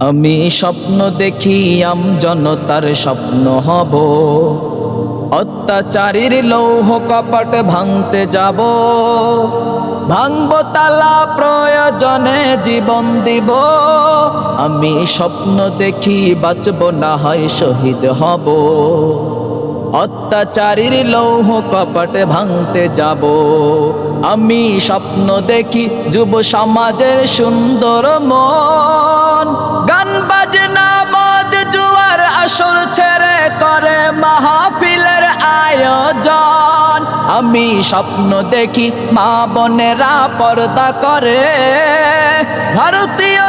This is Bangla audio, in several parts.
আমি স্বপ্ন দেখি আম জনতার স্বপ্ন হব। অত্যাচারীর লৌহ কপট ভাঙতে যাব। ভাঙব তালা প্রয়োজনে জীবন দিব। আমি স্বপ্ন দেখি বাঁচব না হয় শহীদ হব। অত্যাচারীর লৌহ কপটে ভাঙতে যাব। আমি স্বপ্ন দেখি যুব সমাজের সুন্দর মন। গান বাজনা মদ জুয়ার আসর ছেড়ে করে মাহফিলের আয়োজন। আমি স্বপ্ন দেখি মা বোনেরা পর্দা করে। ভারতীয়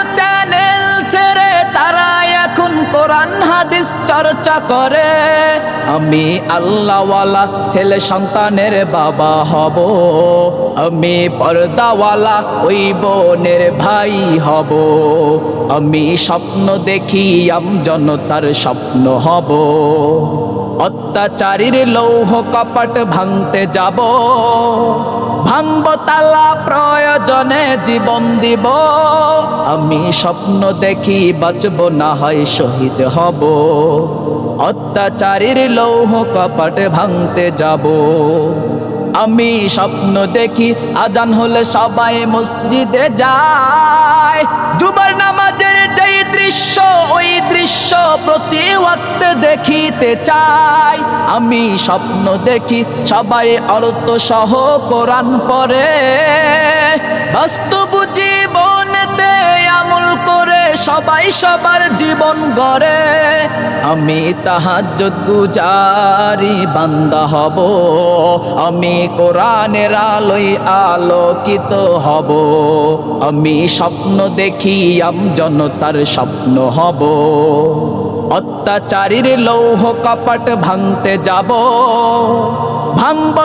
কোরআন, হাদিস চর্চা করে, আমি আল্লাহওয়ালা, ছেলে সন্তানের বাবা হব। আমি পর্দাওয়ালা, ওই বোনের ভাই হব। আমি স্বপ্ন দেখি, আম জনতার স্বপ্ন হব। অত্যাচারীর লৌহ কপট ভাঙতে যাব। ভাঙব তালা, প্রয়োজনে জীবন দিব। আমি স্বপ্ন দেখি, বাঁচব না হয় শহীদ হব। অত্যাচারীর লৌহ কপট ভাঙতে যাব। আমি স্বপ্ন দেখি আজান হলে সবাই মসজিদে যায়। জুমার নামাজের যেই দৃশ্য, ওই দৃশ্য প্রতি দেখিতে চাই। আমি স্বপ্ন দেখি সবাই অর্থ সহ কোরআন পরে আমল করে সবাই সবার জীবন গড়ে। আমি তাহাজ্জুদ গুজারি বান্দা হব। আমি কোরআনের আলোয় আলোকিত হব। আমি স্বপ্ন দেখি আম জনতার স্বপ্ন হব। অত্যাচারীর লৌহ কপট ভাঙতে যাব। ভাঙব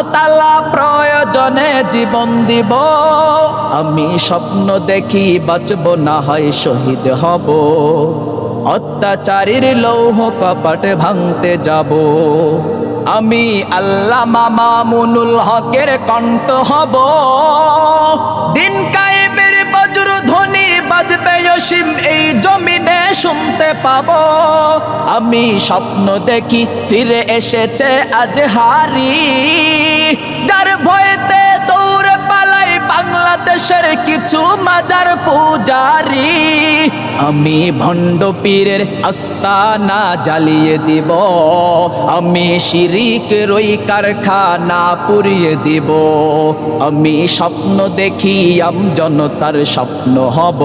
প্রয়োজনে জীবন দিব। আমি স্বপ্ন দেখি বাঁচব না হয় শহীদ হব। অত্যাচারীর লৌহ কপট ভাঙতে যাব। আমি আল্লাহ মামা মুনুল হকের কণ্ঠ হব। দিন কায়েমের বজ্র ধ্বনি বাজবে অসীম এই জমিনে শুনতে পাব। আমি স্বপ্ন দেখি ফিরে এসেছে আজ হারি যার পালাই বাংলাদেশের কিছু মাজার পূজারি। আমি ভণ্ড পীরের আস্তানা জ্বালিয়ে দিব। আমি শিরিক রই কারখানা পুড়িয়ে দিব। আমি স্বপ্ন দেখি আম জনতার স্বপ্ন হব।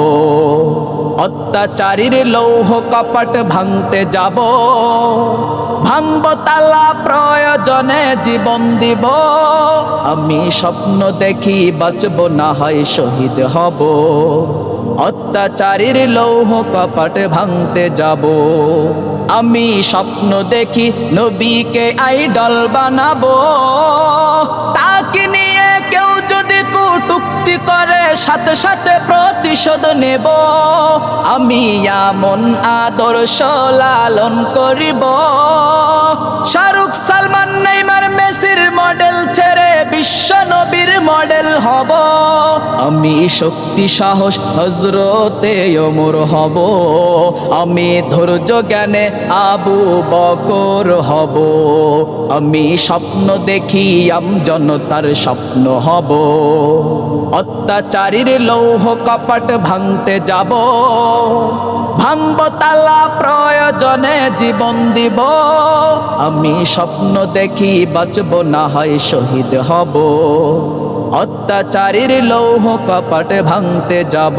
অত্যাচারীর লৌহ কপট ভাঙতে যাব। ভাঙব তালা প্রয়োজনে জীবন দিব। আমি স্বপ্ন দেখি বাঁচব, না হয় শহীদ হব। অত্যাচারীর লৌহ কপট ভাঙতে যাব। আমি স্বপ্ন দেখি নবীকে আইডল বানাবো। তাকে নিয়ে কেউ যদি কুটুক্তি করে সাথে সাথে প্রতিশোধ নেব। আমি এমন আদর্শ লালন করিব। আমি শক্তি সাহস হজরতে অমর হব। আমি ধৈর্য জ্ঞানে আবু বকর হব। আমি স্বপ্ন দেখি আম জনতার স্বপ্ন হব। অত্যাচারীর লৌহ কপাট ভাঙতে যাব। ভাঙব তালা প্রয়োজনে জীবন দিব। আমি স্বপ্ন দেখি বাঁচব না হয় শহীদ হব। অত্যাচারীর লৌহ কপট ভাঙতে যাব।